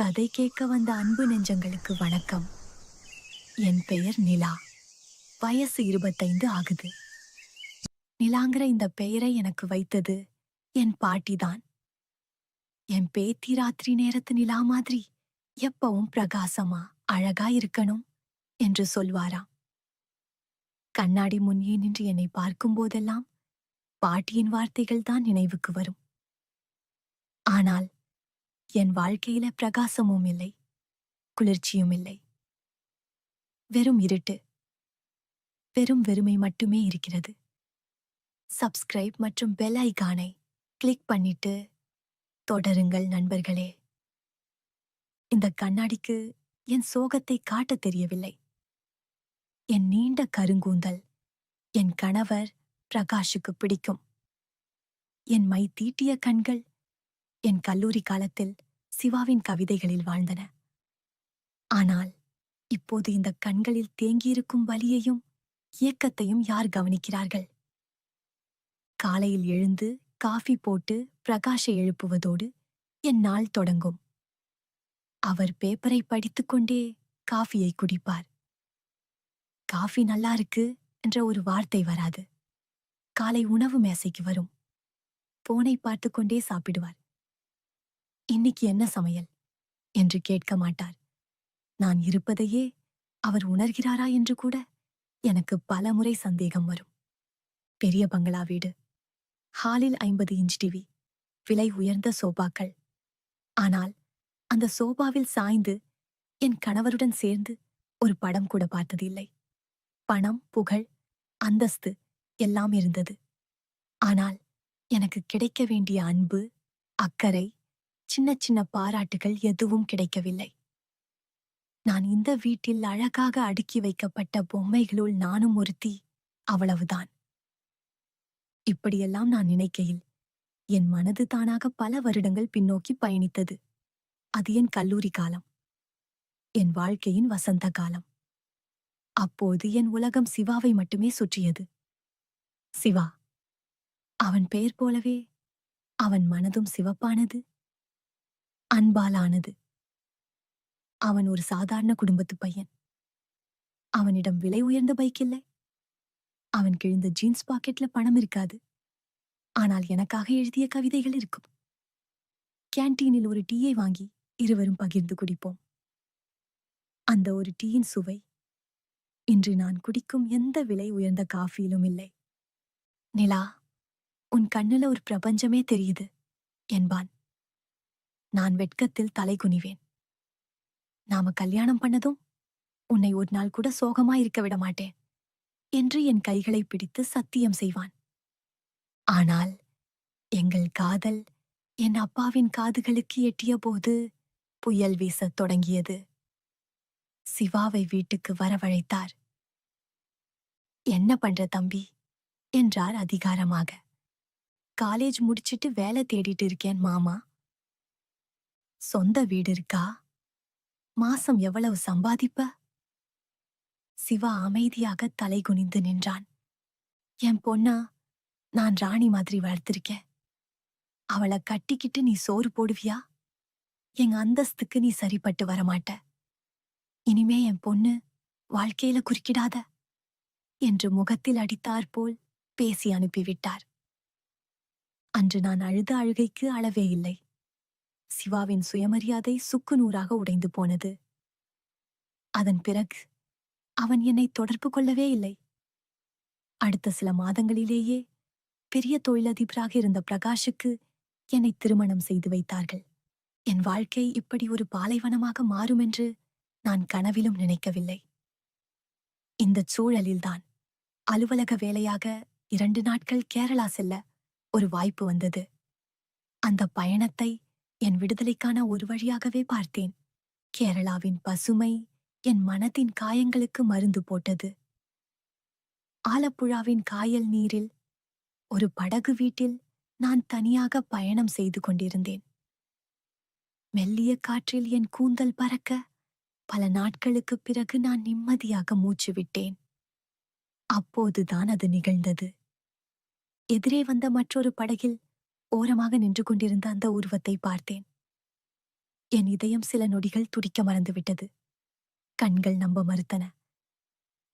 கதை கேட்க வந்த அன்பு நெஞ்சங்களுக்கு வணக்கம். என் பெயர் நிலா. வயசு இருபத்தைந்து ஆகுது. நிலாங்கிற இந்த பெயரை எனக்கு வைத்தது என் பாட்டிதான். என் பேத்தி ராத்திரி நேரத்து நிலா மாதிரி எப்பவும் பிரகாசமா அழகா இருக்கணும் என்று சொல்வாராம். கண்ணாடி முன்னே நின்று என்னை பார்க்கும் போதெல்லாம் பாட்டியின் வார்த்தைகள் தான் நினைவுக்கு வரும். ஆனால் என் வாழ்க்கையில பிரகாசமும் இல்லை குளிர்ச்சியும் இல்லை. வெறும் இருட்டு வெறும் வெறுமை மட்டுமே இருக்கிறது. சப்ஸ்கிரைப் மற்றும் பெல் ஐகானை கிளிக் பண்ணிட்டு தொடருங்கள் நண்பர்களே. இந்த கண்ணாடிக்கு என் சோகத்தை காட்டத் தெரியவில்லை. என் நீண்ட கருங்கூந்தல் என் கணவர் பிரகாஷுக்கு பிடிக்கும். என் மை தீட்டிய கண்கள் என் கல்லூரி காலத்தில் சிவாவின் கவிதைகளில் வாழ்ந்தன. ஆனால் இப்போது இந்த கண்களில் தேங்கியிருக்கும் வலியையும் இயக்கத்தையும் யார் கவனிக்கிறார்கள்? காலையில் எழுந்து காஃபி போட்டு பிரகாஷை எழுப்புவதோடு என் நாள் தொடங்கும். அவர் பேப்பரை படித்துக்கொண்டே காஃபியை குடிப்பார். காஃபி நல்லா இருக்கு என்ற ஒரு வார்த்தை வராது. காலை உணவு மேசைக்கு வரும். போனை பார்த்துக்கொண்டே சாப்பிடுவார். இன்னைக்கு என்ன சமையல்? என்று கேட்க மாட்டார் நான் இருப்பதையே அவர் உணர்கிறாரா என்று கூட எனக்கு பலமுறை சந்தேகம் வரும். பெரிய பங்களா வீடு. ஹாலில் ஐம்பது இன்ச் டிவி. விலை உயர்ந்த சோபாக்கள். ஆனால் அந்த சோபாவில் சாய்ந்து என் கணவருடன் சேர்ந்து ஒரு படம் கூட பார்த்ததில்லை. பணம் புகழ் அந்தஸ்து எல்லாம் இருந்தது. ஆனால் எனக்கு கிடைக்க வேண்டிய அன்பு அக்கறை சின்ன சின்ன பாராட்டுகள் எதுவும் கிடைக்கவில்லை. நான் இந்த வீட்டில் அழகாக அடுக்கி வைக்கப்பட்ட பொம்மைகளுள் நானும் ஒருத்தி அவ்வளவுதான். இப்படியெல்லாம் நான் நினைக்கையில் என் மனது தானாக பல வருடங்கள் பின்னோக்கி பயணித்தது. அது என் கல்லூரி காலம். என் வாழ்க்கையின் வசந்த காலம். அப்போது என் உலகம் சிவாவை மட்டுமே சுற்றியது. சிவா. அவன் பெயர் போலவே அவன் மனதும் சிவப்பானது. அன்பாலானது. அவன் ஒரு சாதாரண குடும்பத்து பையன். அவனிடம் விலை உயர்ந்த பைக் இல்லை. அவன் கிழிந்த ஜீன்ஸ் பாக்கெட்ல பணம் இருக்காது. ஆனால் எனக்காக எழுதிய கவிதைகள் இருக்கும். கேன்டீனில் ஒரு டீயை வாங்கி இருவரும் பகிர்ந்து குடிப்போம். அந்த ஒரு டீயின் சுவை இன்று நான் குடிக்கும் எந்த விலை உயர்ந்த காஃபியிலும் இல்லை. நிலா உன் கண்ணுல ஒரு பிரபஞ்சமே தெரியுது என்பான். நான் வெட்கத்தில் தலை குனிவேன். நாம கல்யாணம் பண்ணதும் உன்னை ஒரு நாள் கூட சோகமா இருக்க விட மாட்டேன் என்று என் கைகளை பிடித்து சத்தியம் செய்வான். ஆனால் எங்கள் காதல் என் அப்பாவின் காதுகளுக்கு எட்டிய போது புயல் வீசத் தொடங்கியது. சிவாவை வீட்டுக்கு வரவழைத்தார். என்ன பண்ற தம்பி? என்றார் அதிகாரமாக. காலேஜ் முடிச்சிட்டு வேலை தேடிட்டு இருக்கேன் மாமா. சொந்த வீடு இருக்கா? மாசம் எவ்வளவு சம்பாதிப்ப? சிவா அமைதியாக தலை குனிந்து நின்றான். என் பொண்ணா நான் ராணி மாதிரி வளர்த்திருக்கேன். அவளை கட்டிக்கிட்டு நீ சோறு போடுவியா? எங்க அந்தஸ்துக்கு நீ சரிப்பட்டு வரமாட்ட. இனிமே என் பொண்ணு வாழ்க்கையில குறுக்கிடாத. என்று முகத்தில் அடித்தாற்போல் பேசி அனுப்பிவிட்டார். அன்று நான் அழுத அழுகைக்கு அளவே இல்லை. சிவாவின் சுயமரியாதை சுக்குநூறாக உடைந்து போனது. அதன் பிறகு அவன் என்னை தொடர்பு கொள்ளவே இல்லை. அடுத்த சில மாதங்களிலேயே பெரிய தொழிலதிபராக இருந்த பிரகாஷுக்கு என்னை திருமணம் செய்து வைத்தார்கள். என் வாழ்க்கை இப்படி ஒரு பாலைவனமாக மாறும் என்று நான் கனவிலும் நினைக்கவில்லை. இந்தச் சூழலில்தான் அலுவலக வேலையாக இரண்டு நாட்கள் கேரளா செல்ல ஒரு வாய்ப்பு வந்தது. அந்த பயணத்தை என் விடுதலைக்கான ஒரு வழியாகவே பார்த்தேன். கேரளாவின் பசுமை என் மனத்தின் காயங்களுக்கு மருந்து போட்டது. ஆலப்புழாவின் காயல் நீரில் ஒரு படகு வீட்டில் நான் தனியாக பயணம் செய்து கொண்டிருந்தேன். மெல்லிய காற்றில் என் கூந்தல் பறக்க பல நாட்களுக்குப் பிறகு நான் நிம்மதியாக மூச்சு விட்டேன். அப்போதுதான் அது நிகழ்ந்தது. எதிரே வந்த மற்றொரு படகில் ஓரமாக நின்று கொண்டிருந்த அந்த உருவத்தை பார்த்தேன். என் இதயம் சில நொடிகள் துடிக்க மறந்துவிட்டது. கண்கள் நம்ப மறுத்தன.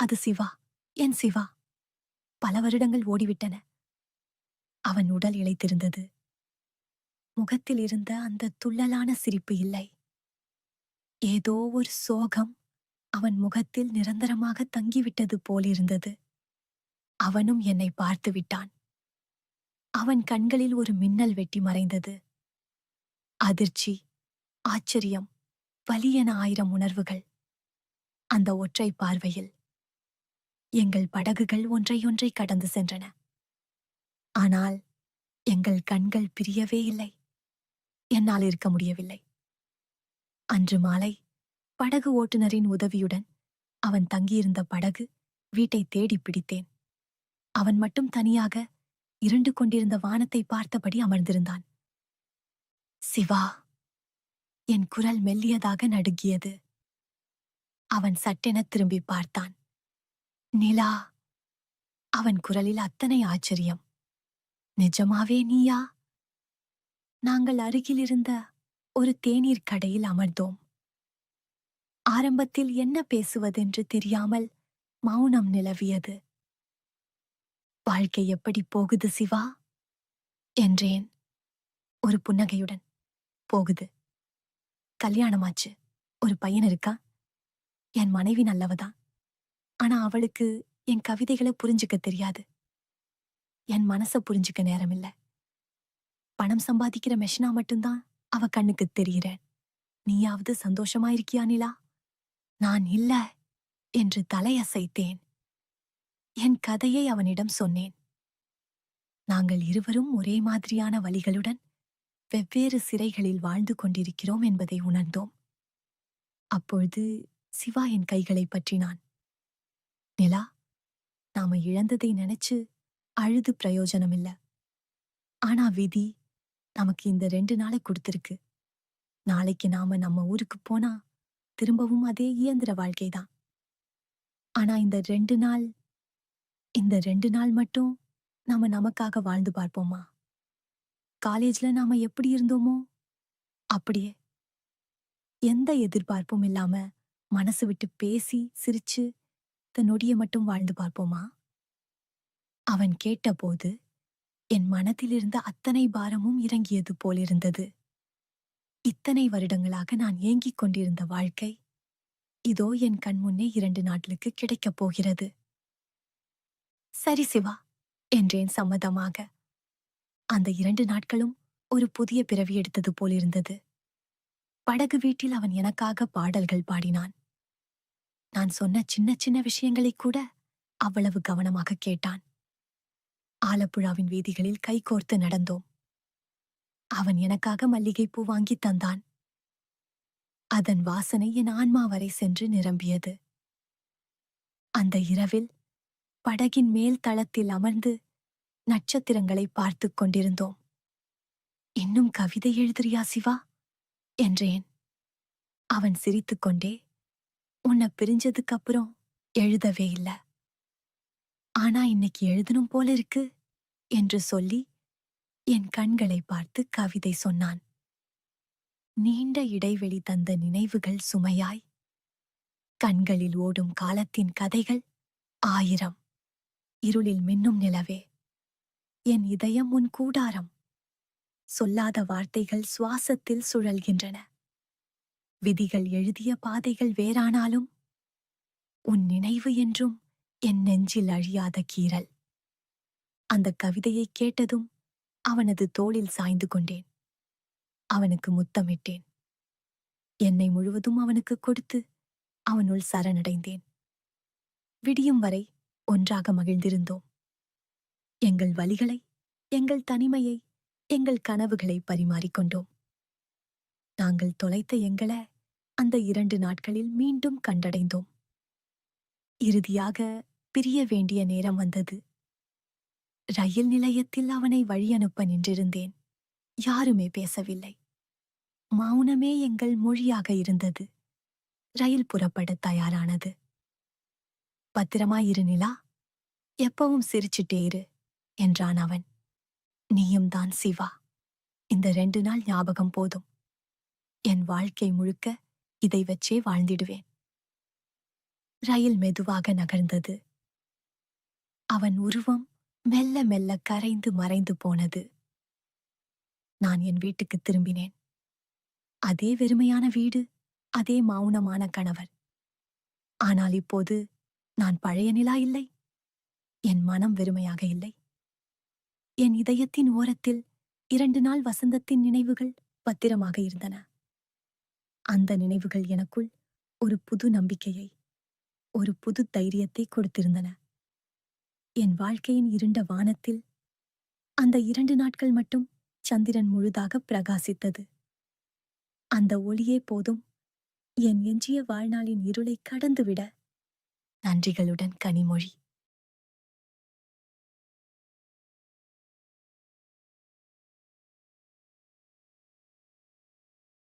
அது சிவா என் சிவா. பல வருடங்கள் ஓடிவிட்டன. அவன் உடல் இளைத்திருந்தது முகத்தில் இருந்த அந்த துள்ளலான சிரிப்பு இல்லை. ஏதோ ஒரு சோகம் அவன் முகத்தில் நிரந்தரமாக தங்கிவிட்டது போலிருந்தது. அவனும் என்னை பார்த்து விட்டான். அவன் கண்களில் ஒரு மின்னல் வெட்டி மறைந்தது. அதிர்ச்சி ஆச்சரியம் வலி என ஆயிரம் உணர்வுகள். அந்த ஒற்றை பார்வையில் எங்கள் படகுகள் ஒன்றையொன்றை கடந்து சென்றன. ஆனால் எங்கள் கண்கள் பிரியவே இல்லை. என்னால் இருக்க முடியவில்லை. அன்று மாலை படகு ஓட்டுநரின் உதவியுடன் அவன் தங்கியிருந்த படகு வீட்டை தேடிப் பிடித்தேன். அவன் மட்டும் தனியாக இருண்டு கொண்டிருந்த வானத்தை பார்த்தபடி அமர்ந்திருந்தான். சிவா என் குரல் மெல்லியதாக நடுங்கியது. அவன் சட்டென திரும்பி பார்த்தான். நிலா அவன் குரலில் அத்தனை ஆச்சரியம். நிஜமாவே நீயா? நாங்கள் அருகிலிருந்த ஒரு தேநீர் கடையில் அமர்ந்தோம். ஆரம்பத்தில் என்ன பேசுவதென்று தெரியாமல் மௌனம் நிலவியது. வாழ்க்கை எப்படி போகுது சிவா? என்றேன். ஒரு புன்னகையுடன். போகுது. கல்யாணமாச்சு. ஒரு பையன் இருக்கா? என் மனைவி நல்லவதான் ஆனா அவளுக்கு என் கவிதைகளை புரிஞ்சுக்க தெரியாது. என் மனச புரிஞ்சுக்க நேரமில்ல. பணம் சம்பாதிக்கிற மெஷினா மட்டும்தான் அவ கண்ணுக்கு தெரிகிறேன் நீயாவது சந்தோஷமா இருக்கியா நிலா? நான் இல்ல என்று தலையசைத்தேன். என் கதையை அவனிடம் சொன்னேன். நாங்கள் இருவரும் ஒரே மாதிரியான வழிகளுடன் வெவ்வேறு சிறைகளில் வாழ்ந்து கொண்டிருக்கிறோம் என்பதை உணர்ந்தோம். அப்பொழுது சிவா என் கைகளை பற்றினான். நிலா நாம இழந்ததை நினைச்சு அழுது பிரயோஜனமில்ல. ஆனா விதி நமக்கு இந்த ரெண்டு நாளை கொடுத்திருக்கு. நாளைக்கு நாம நம்ம ஊருக்கு போனா திரும்பவும் அதே இயந்திர வாழ்க்கைதான். ஆனா இந்த ரெண்டு நாள் இந்த ரெண்டு நாள் மட்டும் நாம நமக்காக வாழ்ந்து பார்ப்போமா? காலேஜ்ல நாம எப்படி இருந்தோமோ அப்படியே. எந்த எதிர்பார்ப்பும் இல்லாம மனசு விட்டு பேசி சிரிச்சு இந்த நொடிய மட்டும் வாழ்ந்து பார்ப்போமா? அவன் கேட்டபோது என் மனதிலிருந்த அத்தனை பாரமும் இறங்கியது போலிருந்தது இத்தனை வருடங்களாக நான் ஏங்கிக் கொண்டிருந்த வாழ்க்கை இதோ என் கண்முன்னே இரண்டு நாட்களுக்கு கிடைக்கப் போகிறது. சரி சிவா என்றேன் சம்மதமாக. அந்த இரண்டு நாட்களும் ஒரு புதிய பிறவி எடுத்தது போலிருந்தது படகு வீட்டில் அவன் எனக்காக பாடல்கள் பாடினான். நான் சொன்ன சின்ன சின்ன விஷயங்களை கூட அவ்வளவு கவனமாக கேட்டான். ஆலப்புழாவின் வீதிகளில் கைகோர்த்து நடந்தோம். அவன் எனக்காக மல்லிகைப்பூ வாங்கித் தந்தான். அதன் வாசனை என் ஆன்மா வரை சென்று நிரம்பியது. அந்த இரவில் படகின் மேல் தளத்தில் அமர்ந்து நட்சத்திரங்களை பார்த்துக் கொண்டிருந்தோம். இன்னும் கவிதை எழுதுறியா சிவா? என்றேன். அவன் சிரித்துக்கொண்டே உன்னை பிரிஞ்சதுக்கு அப்புறம் எழுதவே இல்ல. ஆனா இன்னைக்கு எழுதணும் போல இருக்கு என்று சொல்லி என் கண்களை பார்த்து கவிதை சொன்னான். நீண்ட இடைவெளி தந்த நினைவுகள் சுமையாய் கண்களில் ஓடும் காலத்தின் கதைகள் ஆயிரம். இருளில் மின்னும் நிலவே. என் இதயம் உன் கூடாரம். சொல்லாத வார்த்தைகள் சுவாசத்தில் சுழல்கின்றன. விதிகள் எழுதிய பாதைகள் வேறானாலும் உன் நினைவு என்றும் என் நெஞ்சில் அழியாத கீறல். அந்த கவிதையை கேட்டதும் அவனது தோளில் சாய்ந்து கொண்டேன். அவனுக்கு முத்தமிட்டேன். என்னை முழுவதும் அவனுக்கு கொடுத்து அவனுள் சரணடைந்தேன். விடியும் வரை ஒன்றாக மகிழ்ந்திருந்தோம். எங்கள் வழிகளை எங்கள் தனிமையை எங்கள் கனவுகளை பரிமாறிக்கொண்டோம் நாங்கள் தொலைத்த எங்களை அந்த இரண்டு நாட்களில் மீண்டும் கண்டடைந்தோம். இறுதியாக பிரிய வேண்டிய நேரம் வந்தது. ரயில் நிலையத்தில் அவனை வழியனுப்ப நின்றிருந்தேன். யாருமே பேசவில்லை. மௌனமே எங்கள் மொழியாக இருந்தது. ரயில் புறப்பட தயாரானது. பத்திரமாயிரு நிலா. எப்பவும் சிரிச்சுட்டே இரு என்றான் அவன். நீயும் தான் சிவா. இந்த ரெண்டு நாள் ஞாபகம் போதும். என் வாழ்க்கை முழுக்க இதை வச்சே வாழ்ந்திடுவேன். ரயில் மெதுவாக நகர்ந்தது. அவன் உருவம் மெல்ல மெல்ல கரைந்து மறைந்து போனது. நான் என் வீட்டுக்கு திரும்பினேன். அதே வெறுமையான வீடு அதே மௌனமான கணவர். ஆனால் இப்போது நான் பழைய நிலா இல்லை. என் மனம் வெறுமையாக இல்லை. என் இதயத்தின் ஓரத்தில் இரண்டு நாள் வசந்தத்தின் நினைவுகள் பத்திரமாக இருந்தன. அந்த நினைவுகள் எனக்குள் ஒரு புது நம்பிக்கையை ஒரு புது தைரியத்தை கொடுத்திருந்தன. என் வாழ்க்கையின் இருண்ட வானத்தில் அந்த இரண்டு நாட்கள் மட்டும் சந்திரன் முழுதாக பிரகாசித்தது. அந்த ஒளியே போதும். என் எஞ்சிய வாழ்நாளின் இருளை கடந்துவிட நன்றிகளுடன் கனிமொழி.